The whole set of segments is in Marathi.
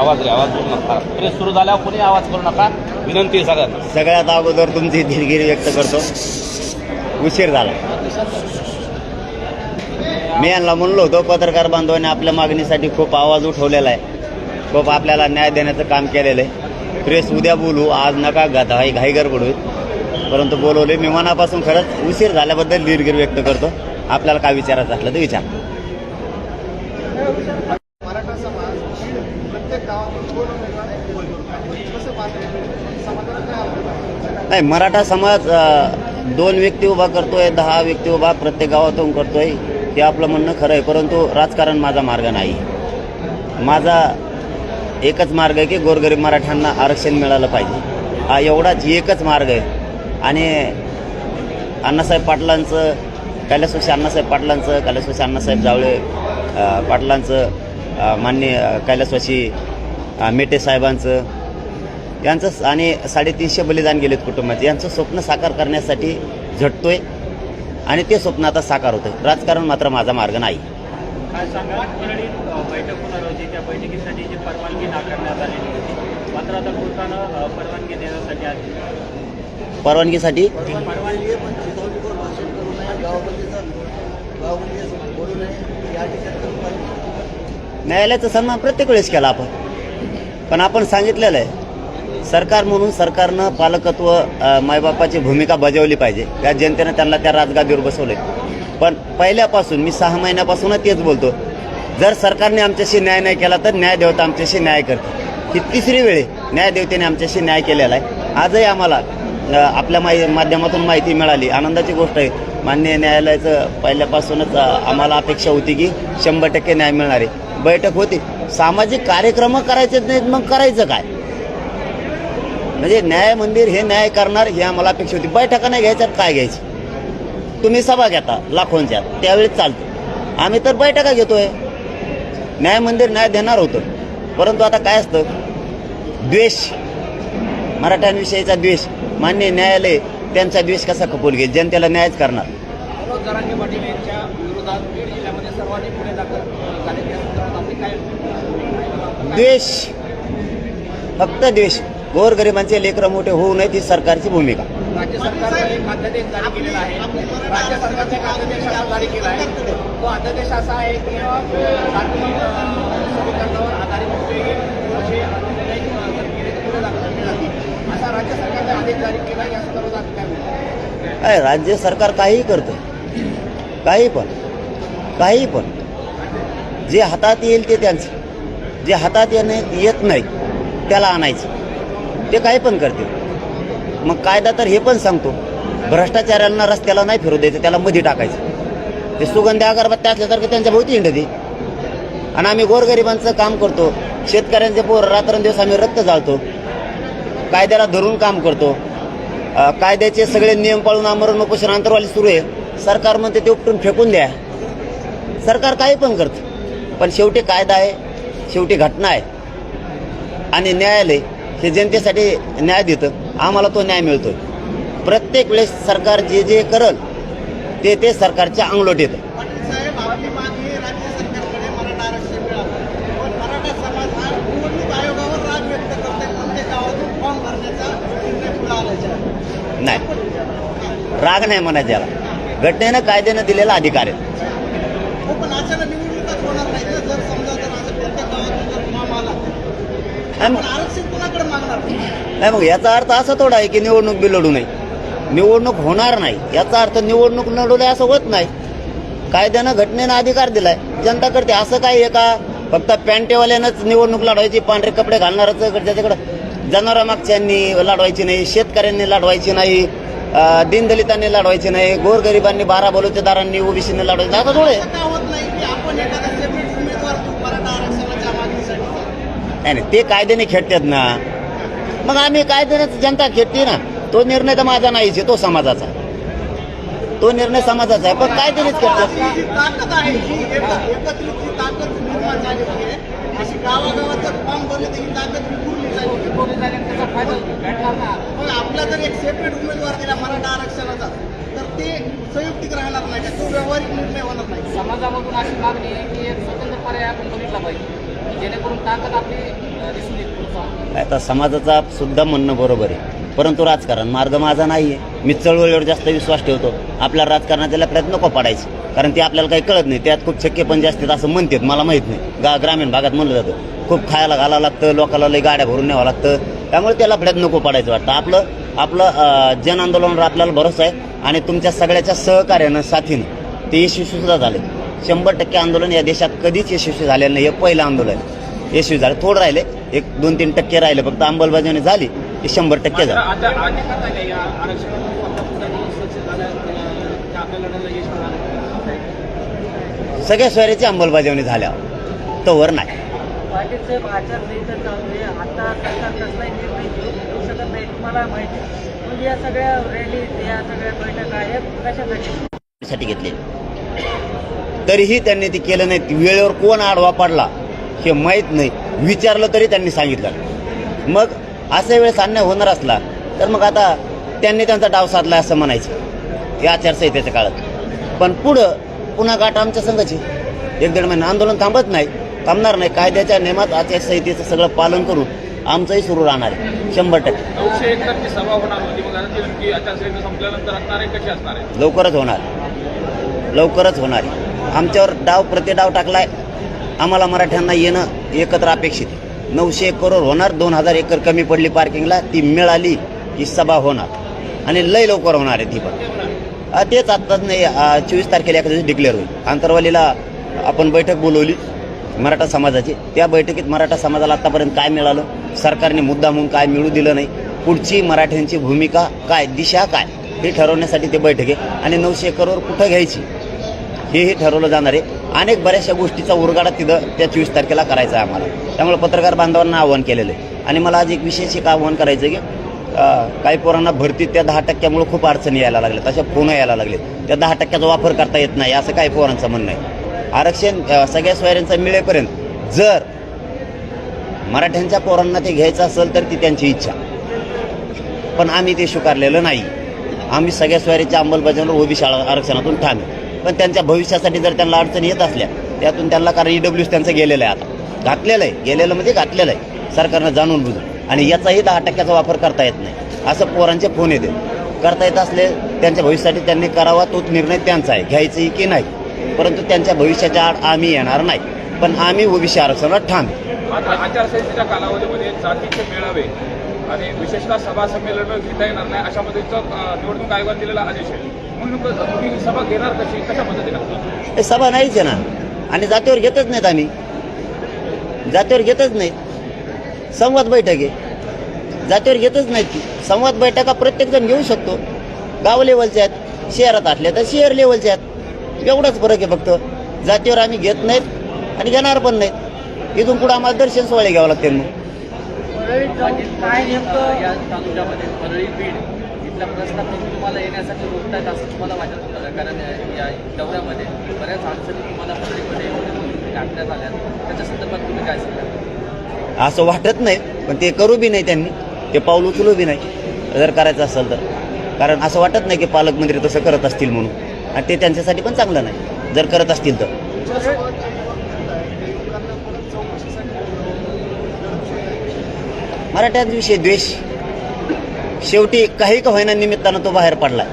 आवाज रे आवाज करू नका. प्रेस सुरू झाल्यावर कोणी आवाज करू नका. विनंती आहे सगळ्यांना. सगळ्यात अगोदर तुमची दिलगिरी व्यक्त करतो. उशीर झाला. मी यांना म्हणलो होतो पत्रकार बांधवांनी आपल्या मागणीसाठी खूप आवाज उठवलेला आहे. खूप आपल्याला न्याय देण्याचं काम केलेलं आहे. प्रेस उद्या बोलू आज नका घाई घाईगर बोलू परंतु बोलवले मी मनापासून खरंच उशीर झाल्याबद्दल दिलगिरी व्यक्त करतो. आपल्याला काय विचारायचं असलं तर विचार मराठा समाज प्रत्येक गावातून दोन उमेदवार कसं पाहतो समाजाला काय आवडतं नाही मराठा समाज दोन व्यक्ती उभा करतोय दहा व्यक्ती उभा प्रत्येक गावातून करतोय ते आपलं म्हणणं खरं आहे परंतु राजकारण माझा मार्ग नाही. माझा एकच मार्ग आहे की गोरगरीब मराठ्यांना आरक्षण मिळालं पाहिजे. हा एवढाच एकच मार्ग आहे. आणि अण्णासाहेब पाटलांचं कैलासवशी अण्णासाहेब पाटलांचं कैलासवशी अण्णासाहेब जावळे पाटलांचं माननीय मान्य अ, मेटे साहेबांचं यांचं आणि साडेतीनशे बलिदान गेलेत कुटुंबाचे. यांचं स्वप्न साकार करण्यासाठी झटतोय आणि ते स्वप्न आता साकार होतं राजकारण मात्र माझा मार्ग नाही. परवानगीसाठी? न्यायालयाचा सन्मान प्रत्येक वेळेस केला आपण. पण आपण सांगितलेलं आहे सरकार म्हणून सरकारनं पालकत्व मायबापाची भूमिका बजावली पाहिजे. या जनतेनं त्यांना त्या राजगादीवर बसवले पण पहिल्यापासून मी सहा महिन्यापासूनच तेच बोलतो. जर सरकारने आमच्याशी न्याय नाही केला तर न्यायदेवता आमच्याशी न्याय करते ही तिसरी वेळी न्यायदेवतेने आमच्याशी न्याय केलेला आहे. आजही आम्हाला आपल्या माहि माध्यमातून माहिती मिळाली. आनंदाची गोष्ट आहे. मान्य न्यायालयाचं पहिल्यापासूनच आम्हाला अपेक्षा होती की शंभर टक्के न्याय मिळणार आहे. बैठक होती. सामाजिक कार्यक्रम करायचे नाहीत मग करायचं काय? म्हणजे न्याय मंदिर हे न्याय करणार ही आम्हाला अपेक्षा होती. बैठका नाही घ्यायच्यात काय घ्यायची? तुम्ही सभा घेता लाखोंच्या त्यावेळेस चालतं. आम्ही तर बैठका घेतोय. न्याय मंदिर न्याय देणार होतं. परंतु आता काय असतं? द्वेष. मराठ्यांविषयीचा द्वेष. मान्य न्यायालय त्यांचा द्वेष कसा खपवून घेईल? जनतेला न्यायच करणार. द्वेष. फक्त द्वेष. गोरगरिबांचे लेकरं मोठे होऊ नयेत ही सरकारची भूमिका. राज्य सरकारने एक अध्यादेश जारी केलेला आहे. राज्य सरकारने एक अध्यादेश जारी केला आहे. तो अध्यादेश असा आहे की जाती अं, समीकरणावर आधारित कुठलेही असे निर्णय अं, जर केले तर गुन्हे दाखल केले जातील असा राज्य सरकारने आदेश जारी केला या संदर्भात आपण काय म्हणतो काय राज्य सरकार काहीही करतं काही पण. काही पण. जे हातात येईल ते त्यांचं. जे हातात येणे येत नाही त्याला आणायचं. ते काही पण करते मग कायदा तर हे पण सांगतो. भ्रष्टाचारांना रस्त्याला नाही फिरू द्यायचं त्याला मध्ये टाकायचं. ते सुगंधी अगरबत्ती असल्यासारखं त्यांच्या भोवती हिंडते आणि आम्ही गोरगरिबांचं काम करतो. शेतकऱ्यांचे पोर रात्रंदिवस आम्ही रक्त जाळतो. कायद्याला धरून काम करतो. कायद्याचे सगळे नियम पाळून आमरण उपोषण अंतरवाली सुरू आहे. सरकार म्हणते ते उपटून फेकून द्या. सरकार काही पण करतं. पण शेवटी कायदा आहे शेवटी घटना आहे. आणि न्यायालय हे जनतेसाठी न्याय देतं. आम्हाला तो न्याय मिळतो प्रत्येक वेळेस सरकार जे जे करल ते ते सरकारच्या अंगलोट येतं. नाही. राग नाही म्हणायचं याला. घटनेनं कायद्यानं दिलेला अधिकार आहे. आरक्षण नाही मग याचा अर्थ असा थोडा आहे की निवडणूक बी लढू नये. निवडणूक होणार नाही. याचा अर्थ निवडणूक लढवली असं होत नाही. कायद्यानं घटनेनं अधिकार दिलाय. जनता करते. असं काय आहे का? फक्त पॅन्टेवाल्यानंच निवडणूक लढवायची पांढरे कपडे घालणारच त्याच्याकडं जनावरामागच्यांनी लढवायची नाही शेतकऱ्यांनी लढवायची नाही दीनदलितांनी लढवायची नाही गोरगरिबांनी बारा बलुतेदारांनी ओबीसीने लढवायची आता थोडे असं का होत नाही की आपण एखादा सेपरेट उमेदवार देऊ मराठा आरक्षणाच्या मागणीसाठी नाही नाही, ते कायद्याने खेळतात ना. मग आम्ही कायद्याने जनता खेळते ना. तो निर्णय तर माझा नाहीच आहे तो समाजाचा. तो निर्णय समाजाचा आहे पण कायद्यानेच खेळतात. ही ही ही आपला जर एक सेपरेट उमेदवार दिला मराठा आरक्षणाचा तर ते संयुक्तिक राहणार नाही. तो व्यावहारिक निर्णय होणार नाही. समाजामधून अशी मागणी आहे की एक स्वतंत्र पर्याय आपण बघितला पाहिजे. जेणेकरून ताकद आपली दिसून आता समाजाचा सुद्धा म्हणणं बरोबर आहे. परंतु राजकारण मार्ग माझा नाही आहे मी चळवळीवर जास्त विश्वास ठेवतो. आपल्या राजकारणाच्या प्रयत्न नको पाडायचं. कारण ते आपल्याला काही कळत नाही. त्यात खूप छक्के पण जास्त आहेत असं म्हणतात. मला माहीत नाही. गा ग्रामीण भागात म्हणलं जातं. खूप खायला घालावं लागतं. लोकांना लई गाड्या भरून न्यावं लागतं. त्यामुळे त्याला प्रयत्न नको पाडायचं वाटतं. आपलं आपलं जन आंदोलनावर आपल्याला भरोसा आहे. आणि तुमच्या सगळ्याच्या सहकार्यानं साथीनं ते यशस्वी सुद्धा झाले शंभर टक्के आंदोलन या देशात कधीच यशस्वी झालेलं नाही. हे पहिलं आंदोलन. यशस्वी झालं. थोडं राहिले. एक दोन तीन टक्के राहिले. फक्त अंमलबजावणी झाली. की शंभर टक्के झालं. मिळालं सगळ्या सोयऱ्याची अंमलबजावणी झाल्या तोवर नाही. म्हणजे या सगळ्या रॅली या सगळ्या बैठका आहेत कशासाठी? साठी घेतले? तरीही त्यांनी ते केलं नाही. वेळेवर कोण आडवा पडला हे माहीत नाही. विचारलं तरी त्यांनी सांगितलं. मग अशा वेळेस अन्याय होणार असला तर मग आता त्यांनी त्यांचा डाव साधला असं म्हणायचं. या आचारसंहितेच्या काळात. पण पुढं पुन्हा गाठ आमच्या संघाची. एक दीड महिना आंदोलन थांबत नाही थांबणार नाही. कायद्याच्या नियमात आचारसंहितेचं सगळं पालन करून आमचंही सुरू राहणार आहे. शंभर टक्के. लवकरच होणार. लवकरच होणार आहे. आमच्यावर डाव प्रतिडाव टाकलाय. आम्हाला मराठ्यांना येणं एकत्र अपेक्षित आहे. नऊशे एक करोड होणार दोन हजार एकर कमी पडली पार्किंगला ती मिळाली की सभा होणार. आणि लय लवकर होणार आहे ती पण. तेच आत्ताच नाही चोवीस तारखेला एका दिवशी डिक्लेअर होईल. आंतरवालीला आपण बैठक बोलवली मराठा समाजाची. त्या बैठकीत मराठा समाजाला आतापर्यंत काय मिळालं? सरकारने मुद्दा म्हणून काय मिळू दिलं नाही? पुढची मराठ्यांची भूमिका काय दिशा काय? हे ठरवण्यासाठी ते बैठक आहे. आणि नऊशे करोड कुठं घ्यायची? हेही ठरवलं जाणार आहे. अनेक बऱ्याचशा गोष्टीचा उरगाडा तिथं त्या चोवीस तारखेला करायचा आहे आम्हाला. त्यामुळे पत्रकार बांधवांना आव्हान केलेलं आहे. आणि मला आज एक विशेष एक आव्हान करायचं आहे की काही पोरांना भरतीत त्या दहा टक्क्यामुळे खूप अडचणी यायला लागल्या तशा फोन यायला लागले त्या दहा टक्क्याचा वापर करता येत नाही असं काही पोरांचं म्हणणं आहे. आरक्षण सगळ्या सोयऱ्यांचं मिळेपर्यंत जर मराठ्यांच्या पोरांना ते घ्यायचं असेल तर ती त्यांची इच्छा. पण आम्ही ते स्वीकारलेलं नाही. आम्ही सगळ्या स्वारीच्या अंमलबजावणीवर ओबी शाळा आरक्षणातून ठाणे पण त्यांच्या भविष्यासाठी जर त्यांना अडचणी येत असल्या त्यातून त्यांना कारण ईडब्ल्यू त्यांचं गेलेलं आहे आता. घातलेलं आहे. गेलेलं म्हणजे घातलेलं आहे. सरकारनं जाणून बुजून. आणि याचाही दहा टक्क्याचा वापर करता येत नाही. असं पोरांचे फोन येते. करता येत असले त्यांच्या भविष्यासाठी त्यांनी करावा तोच निर्णय त्यांचा आहे. घ्यायचंही की नाही? परंतु त्यांच्या भविष्याच्या आड आम्ही येणार नाही. पण आम्ही ओबीसी आरक्षणात ठाम आचारसंहितेच्या कालावधीमध्ये जातीचे मेळावे आणि विशेषतः सभा संमेलन घेता येणार नाही अशा पद्धतीचा निवडणूक आयोगाने दिलेला आदेश आहे. ही सभा घेणार कशी? कशा पद्धतीनं? सभा नाहीच आहे ना आणि जातीवर घेतच नाहीत आम्ही. जातीवर घेतच नाहीत. संवाद बैठक. आहे जातीवर घेतच नाहीत ती संवाद बैठका प्रत्येकजण घेऊ शकतो. गाव लेवलच्या आहेत. शहरात असल्या तर शहर लेवलच्या आहेत. एवढाच फरक आहे फक्त. जातीवर आम्ही घेत नाहीत आणि घेणार पण नाहीत. इथून पुढे आम्हाला दर्शन सोहळे घ्यावं लागतील मग. परळीत जाऊन तुम्हाला येण्यासाठी रोखतायत असं तुम्हाला वाटत होतं का? कारण या दौऱ्यामध्ये बऱ्याच अडचणी तुम्हाला परळीमध्ये टाकण्यात आल्या त्याच्या संदर्भात तुम्ही काय सांगा असं वाटत नाही पण ते करू बी नाही त्यांनी. ते पाऊल उचलू बी नाही. जर करायचं असेल तर. कारण असं वाटत नाही की पालकमंत्री तसं करत असतील म्हणून. आणि ते त्यांच्यासाठी पण चांगलं नाही. जर करत असतील तर. मराठ्यांविषयी द्वेष. शेवटी काही का होईना निमित्तानं तो बाहेर पडलाय.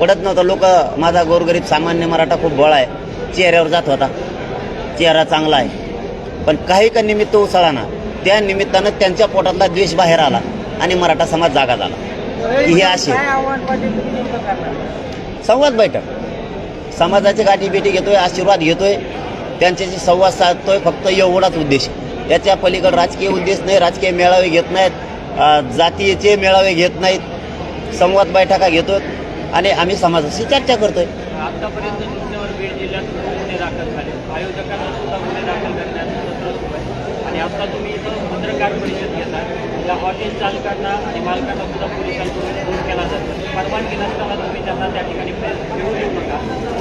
पडत नव्हता. लोक माझा गोरगरीब सामान्य मराठा खूप बळ आहे. चेहऱ्यावर जात होता. चेहरा चांगला आहे. पण काही का निमित्त उसळा ना त्या निमित्तानं त्यांच्या पोटातला द्वेष बाहेर आला आणि मराठा समाज जागा झाला. हे असे. नेमकं करणार? संवाद बैठक. समाजाची गाठी भेटी घेतोय आशीर्वाद घेतोय. त्यांच्याशी संवाद साधतोय फक्त एवढाच उद्देश. याच्या पलीकडे राजकीय उद्देश नाही राजकीय मेळावे घेत नाहीत. जातीचे मेळावे घेत नाहीत संवाद बैठका घेतो आणि आम्ही समाजाशी चर्चा करतोय. आतापर्यंत तुमच्यावर बीड जिल्ह्यात गुन्हे दाखल झाले. आयोजकांना सुद्धा गुन्हे दाखल करण्याचं सत्र सुरू आहे आणि आता तुम्ही इथं पत्रकार परिषद घेता त्या हॉटेल चालकांना आणि मालकांना सुद्धा पोलिसांकडून फोन केला जातो. परवानगी नसताना तुम्ही त्यांना त्या ठिकाणी येऊ देऊ नका.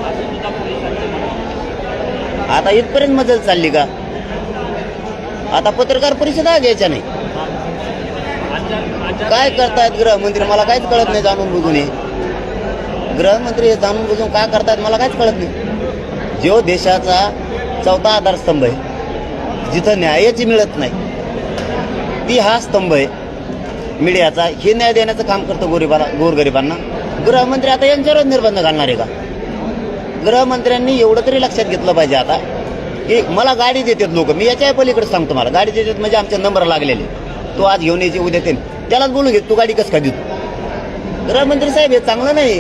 असं सुद्धा पोलिसांचं म्हणणं आहे. आता इथपर्यंत मजल चालली का? आता पत्रकार परिषदा घ्यायच्या नाही. काय करतायत गृहमंत्री? मला काहीच कळत नाही जाणून बुजून हे. गृहमंत्री हे जाणून बुजून काय करतायत मला काहीच कळत नाही. जो देशाचा चौथा आधारस्तंभ आहे जिथं न्यायच मिळत नाही ती हा स्तंभ आहे. मीडियाचा हे न्याय देण्याचं काम करतो गोरीबाला गोरगरिबांना. गृहमंत्री आता यांच्यावरच निर्बंध घालणार आहे का? गृहमंत्र्यांनी एवढं तरी लक्षात घेतलं पाहिजे आता. की मला गाडी देतात लोक. मी याच्या पलीकडे सांगतो मला गाडी देतात म्हणजे आमचे नंबर लागलेले. तो आज घेऊन यायचे उद्या ते त्यालाच बोलून घेत तू गाडी कसं का देतो? गृहमंत्री साहेब हे चांगलं नाही.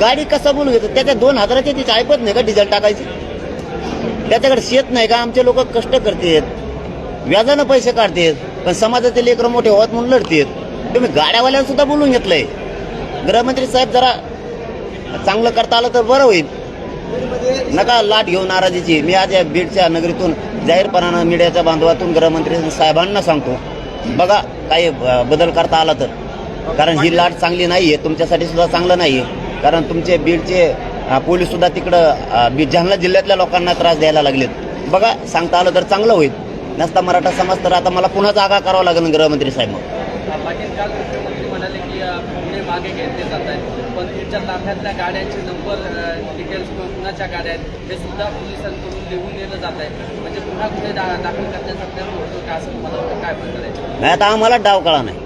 गाडी कसा बोलून घेतो? त्याच्या दोन हजाराची तिची ऐपत नाही का डिझेल टाकायची? त्याच्याकडे शेत नाही का? आमचे लोक कष्ट करतात. व्याजानं पैसे काढतात. पण समाजाचे लेकरं मोठे होत म्हणून लढतात. तुम्ही गाड्यावाल्याला सुद्धा बोलून घेतलंय. गृहमंत्री साहेब जरा चांगलं करता आलं तर बरं होईल. नका लाट घेऊ नाराजीची. मी आज या बीडच्या नगरीतून जाहीरपणानं मीडियाच्या बांधवातून गृहमंत्री साहेबांना सांगतो. बघा काही बदल करता आला तर. कारण ही लाट चांगली नाही आहे तुमच्यासाठी सुद्धा चांगलं नाही आहे कारण तुमचे बीडचे पोलीस सुद्धा तिकडं जालना जिल्ह्यातल्या लोकांना त्रास द्यायला लागलेत. बघा सांगता आलं तर चांगलं होईल. नसता मराठा समाज तर आता मला पुन्हा जागा करावा लागेल गृहमंत्री साहेब. मग मागे घेतले जात आहेत. पण ताफ्यातल्या गाड्यांचे नंबर डिटेल्स किंवा कुणाच्या गाड्या आहेत हे सुद्धा पोलिसांकडून लिहून दिलं जात आहे. म्हणजे पुन्हा गुन्हे दा दाखल करण्याचा प्रयत्न होतो का? असं तुम्हाला काय प्रकार आहे? नाही आता आम्हाला डाव कळा नाही.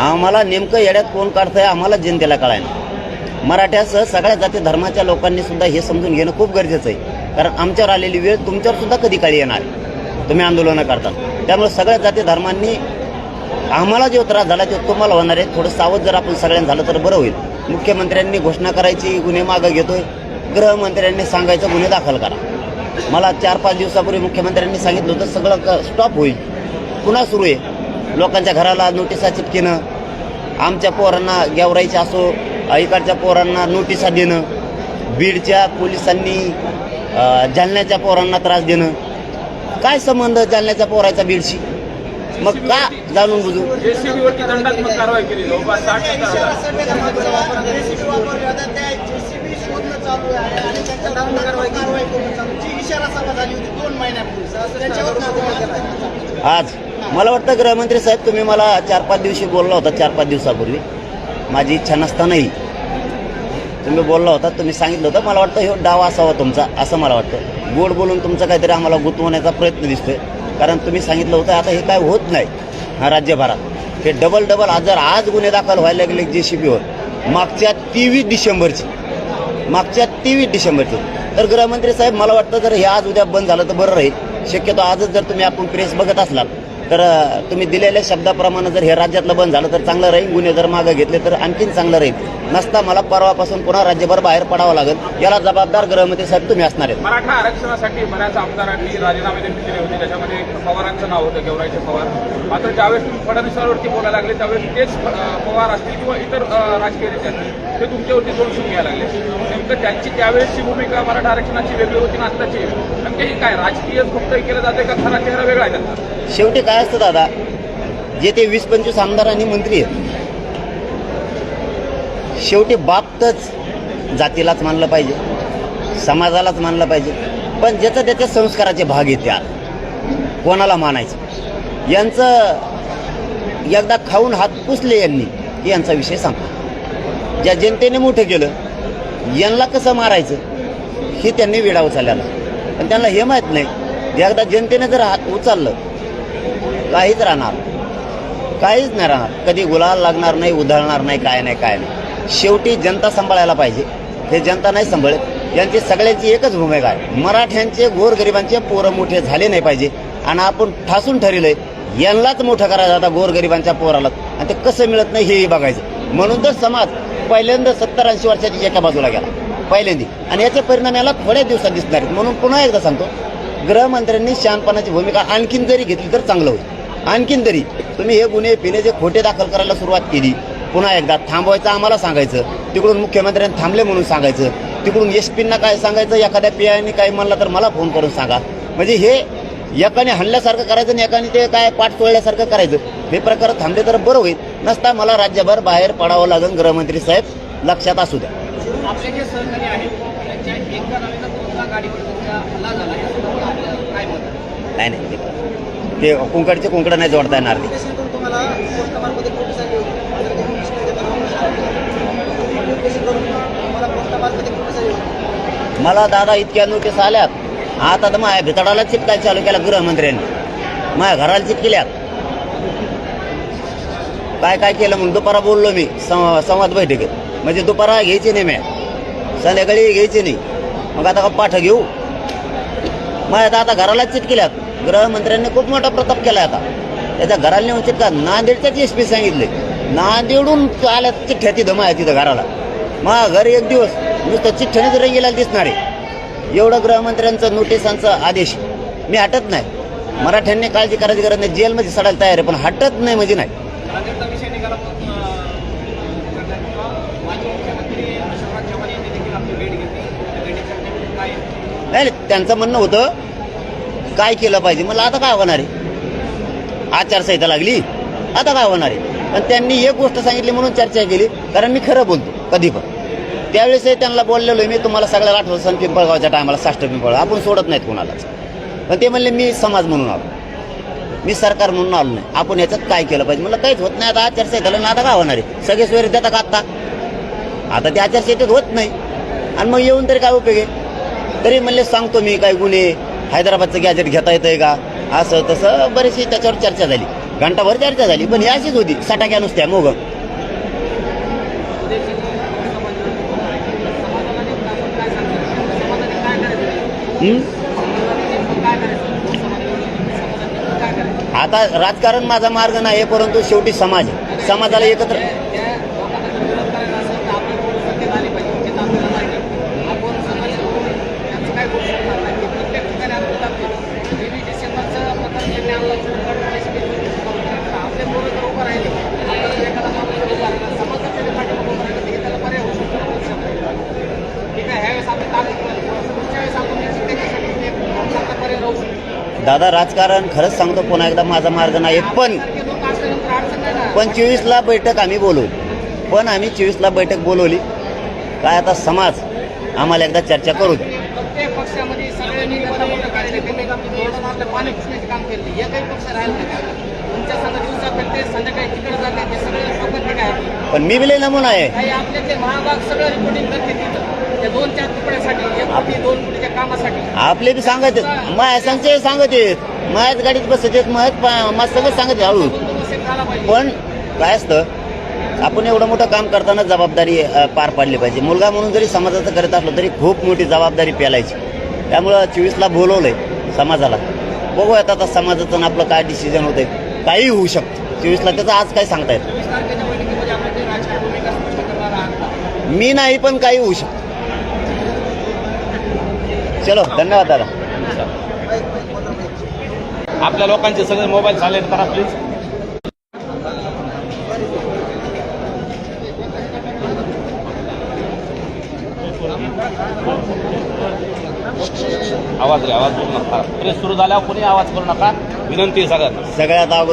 आम्हाला नेमकं येड्यात कोण काढतंय आम्हाला जनतेला कळाय नाही. मराठ्यासह सगळ्या जाती धर्माच्या लोकांनी सुद्धा हे समजून घेणं खूप गरजेचं आहे. कारण आमच्यावर आलेली वेळ तुमच्यावर सुद्धा कधी काळी येणार? तुम्ही आंदोलनं करता त्यामुळे सगळ्या जाती धर्मांनी आम्हाला जो त्रास झाला तो तुम्हाला होणार आहे. थोडं सावध जर आपण सगळ्यांना झालं तर बरं होईल. मुख्यमंत्र्यांनी घोषणा करायची गुन्हे मागं घेतोय. गृहमंत्र्यांनी सांगायचं गुन्हे दाखल करा. मला चार पाच दिवसापूर्वी मुख्यमंत्र्यांनी सांगितलं होतं सगळं स्टॉप होईल. पुन्हा सुरू आहे. लोकांच्या घराला नोटिसा चिटकेनं आमच्या पोरांना गेवराईच्या असो इकडच्या पोरांना नोटिसा देणं. बीडच्या पोलिसांनी जालन्याच्या पोरांना त्रास देणं. काय संबंध जालन्याच्या पोराचा बीडशी? मग का जाणून बुजू? आज. मला वाटतं गृहमंत्री साहेब तुम्ही मला चार पाच दिवशी बोलला होता चार पाच दिवसापूर्वी. माझी इच्छा नसतानाही. तुम्ही बोलला होता तुम्ही सांगितलं होतं. मला वाटतं हे डाव असावा तुमचा असं मला वाटतं. गोड बोलून तुमचं काहीतरी आम्हाला गुंतवण्याचा प्रयत्न दिसतोय. कारण तुम्ही सांगितलं होतं आता हे काय होत नाही राज्यभरात. हे डबल डबल आज जर आज गुन्हे दाखल व्हायला लागले जे सी बीवर मागच्या तेवीस डिसेंबरची मागच्या तेवीस डिसेंबरची. तर गृहमंत्री साहेब मला वाटतं जर हे आज उद्या बंद झालं तर बरं राहील. शक्यतो आजच जर तुम्ही आपण प्रेस बघत असलात तर तुम्ही दिलेल्या शब्दाप्रमाणे जर हे राज्यातलं बंद झालं तर चांगलं राहील. गुन्हे जर मागं घेतले तर आणखीन चांगलं राहील. नसता मला परवापासून पुन्हा राज्यभर बाहेर पडावं लागेल. याला जबाबदार गृहमंत्री साहेब तुम्ही असणार आहेत. मराठा आरक्षणासाठी बऱ्याच आमदारांनी राजीनामे देखील दिले होते. त्याच्यामध्ये पवारांचं नाव होतं गेवराईचे पवार. मात्र ज्यावेळेस तुम्ही फडणवीसांवरती बोलायला लागले त्यावेळेस तेच पवार असतील किंवा इतर राजकीय नेते असतील ते तुमच्यावरती दोन घ्यायला लागले. नेमकं त्यांची त्यावेळेसची भूमिका मराठा आरक्षणाची वेगळी होती ना आत्ताची? नेमकं ही काय राजकीय फक्त केलं जाते का? खरा चेहरा वेगळा आहे त्यांचा. शेवटी काय असतं दादा? जे ते वीस पंचवीस आमदार आणि मंत्री आहेत. शेवटी बाबतच जातीलाच मानलं पाहिजे. समाजालाच मानलं पाहिजे. पण ज्याचं त्याच्या संस्काराचे भाग येते आज कोणाला मानायचं? यांचं एकदा खाऊन हात पुसले यांनी की यांचा विषय सांगतो ज्या जनतेने मोठं केलं यांना कसं मारायचं? हे त्यांनी वेळा उचललेला पण त्यांना हे माहीत नाही. एकदा जनतेने जर हात उचललं काहीच राहणार. काहीच नाही राहणार. कधी गुलाल लागणार नाही उधळणार नाही काय नाही काय नाही. शेवटी जनता सांभाळायला पाहिजे. हे जनता नाही सांभाळत. यांची सगळ्यांची एकच भूमिका आहे. मराठ्यांचे गोरगरिबांचे पोरं मोठे झाले नाही पाहिजे. आणि आपण ठासून ठरवलंय यांनाच मोठं करायचं आता गोरगरिबांच्या पोराला. आणि ते कसं मिळत नाही हेही बघायचं. म्हणून तर समाज पहिल्यांदा सत्तर ऐंशी वर्षाची एका बाजूला गेला. पहिल्यांदी. आणि याचे परिणाम याला थोड्या दिवसात दिसणार आहेत. म्हणून पुन्हा एकदा सांगतो गृहमंत्र्यांनी शहाणपणाची भूमिका आणखीन जरी घेतली तर चांगलं होईल. आणखीन तरी तुम्ही हे गुन्हे पिण्याचे खोटे दाखल करायला सुरुवात केली. पुन्हा एकदा थांबवायचं आम्हाला सांगायचं. तिकडून मुख्यमंत्र्यांनी थांबले म्हणून सांगायचं. तिकडून एस पींना काय सांगायचं एखाद्या पी आयने काय म्हणलं तर मला फोन करून सांगा. म्हणजे हे एकाने हल्ल्यासारखं करायचं आणि एकाने ते काय पाठ तोडल्यासारखं करायचं. हे प्रकार थांबले तर बरं होईल. नसता मला राज्यभर बाहेर पडावं लागेल गृहमंत्री साहेब. लक्षात असू द्या. आपले जे सहकारी आहेत त्यांच्या एका गाडीवर हल्ला झाला? नाही नाही. ते- कुंकडचे कुंकड नाही जोडता येणार ते. मला दादा इतक्या नोटीस आल्यात आता तर माझ्या भितडाला चिटकाय चालू केला गृहमंत्र्यांनी. माझ्या घराला चिटकेल्यात काय काय केलं म्हणून दुपारा बोललो मी संवाद बैठकीत. म्हणजे दुपारा घ्यायची नाही मी. संध्याकाळी घ्यायची नाही. मग आता पाठ घेऊ? माझ्या आता घरालाच चिटकिल्यात गृहमंत्र्यांनी खूप मोठा प्रताप केला आता. त्याच्या घराला नेऊन चिटका नांदेडच्याच एस पी सांगितले. नांदेडून आल्या चिठ्ठ्या तिथं माझ्या तिथं घराला. माझ्या घर एक दिवस नुसतं चिठ्ठ्यानेच रंगीला दिसणार आहे. एवढं गृहमंत्र्यांचं नोटिसांचा आदेश. मी हटत नाही. मराठ्यांनी काळजी करायची गरज नाही. जेलमध्ये सडायला तयार आहे पण हटत नाही म्हणजे आहे? नाही, त्यांचं म्हणणं होतं काय केलं पाहिजे? मला आता काय होणार आहे? आचारसंहिता लागली? आता काय होणार आहे? पण त्यांनी एक गोष्ट सांगितली म्हणून चर्चा केली कारण मी खरं बोलतो कधी पण. त्यावेळेसही त्यांना बोललेलो मी तुम्हाला सगळ्याला आठवत सण पिंपळगावच्या टायमाला साष्ट पिंपळ आपण सोडत नाहीत कोणालाच. पण ते म्हणले मी समाज म्हणून आलो. मी सरकार म्हणून आलो नाही. आपण याच्यात काय केलं पाहिजे? मला काहीच होत नाही आता आचारसंहिता ना आता काय होणार आहे? सगळे सोयरे देतात का आत्ता आता ते आचारसंहितेत होत नाही. आणि मग येऊन तरी काय उपयोग आहे? तरी म्हणले सांगतो मी काय गुन्हे हैदराबादचं गॅजेट घेता येतंय का? असं तसं बरीचशी त्याच्यावर चर्चा झाली. घंटाभर चर्चा झाली पण ही अशीच होती सटाक्या नुसत्या मोग. आता राजकारण माझा मार्ग नाही परंतु शेवटी समाज समाजाला एकत्र त्या लोकांना जर विरोध करायचा असेल तर आपली थोडी सत्तेत आली पाहिजे म्हणजे आपल्याला माहिती आहे. आपण समाज त्यांचं काय करू शकणार नाही ते प्रत्येक ठिकाणी आपण जातो तेवीस डिसेंबरचं प्रकरण त्यांनी आणलं सुरू करण्यासाठी आपले पोरं जर उभं राहिले तर एखादा माणूस जर उभा राहिला समाजाच्या जे पाठीमागे उभं राहिलं तर त्याला पर्याय होऊ शकतो ठीक आहे ह्यावेळेस आपण ताकद केलं पुढच्या वेळेस आपण निश्चित त्याच्यासाठी एक चांगला पर्याय राहू शकतो दादा राजकारण खरंच सांगतो पुन्हा एकदा माझा मार्ग नाही पण सारखे लोक असल्यानंतर अडचण नाही ना पण चोवीसला बैठक आम्ही बोलवली. पण आम्ही चोवीसला बैठक बोलवली. काय आता समाज आम्हाला एकदा चर्चा करू द्या. पाणी मी बी लय नमुना आहे. आपले ते महाभाग सगळं रिपोर्टिंग करते तिथं त्या दोन चार तुकड्यासाठी एक कोटी दोन कोटीच्या कामासाठी. आपले बी सांगत. माझ्या संशय सांगत. आहेत माझ्याच गाडीत बसत आहेत माझ्याच माझं सगळं सांगत हळू. झाला पाहिजे. पण काय असतं आपण एवढं मोठं काम करताना जबाबदारी अ, पार पाडली पाहिजे. मुलगा म्हणून जरी समाजाचं करत असलो तरी खूप मोठी जबाबदारी पेलायची. त्यामुळं चोवीसला बोलवलंय समाजाला. बघूयात आता समाजाचं आणि आपलं काय डिसिजन होतंय. काही होऊ शकतं. चोवीसला त्याचं आज काय सांगता येत? चोवीस तारखेच्या बैठकीमध्ये आपण ते राजकीय भूमिका स्पष्ट करणार आहात का? मी नाही पण काही होऊ शकतं. चलो धन्यवाद दादा. आपल्या लोकांचे सगळे मोबाईल सायलेंट करा प्लीज आवाज रे आवाज करू नका. प्रेस सुरू झाल्यावर कोणी आवाज करू नका. विनंती आहे सगळ्यांना. सगळ्यात अगोदर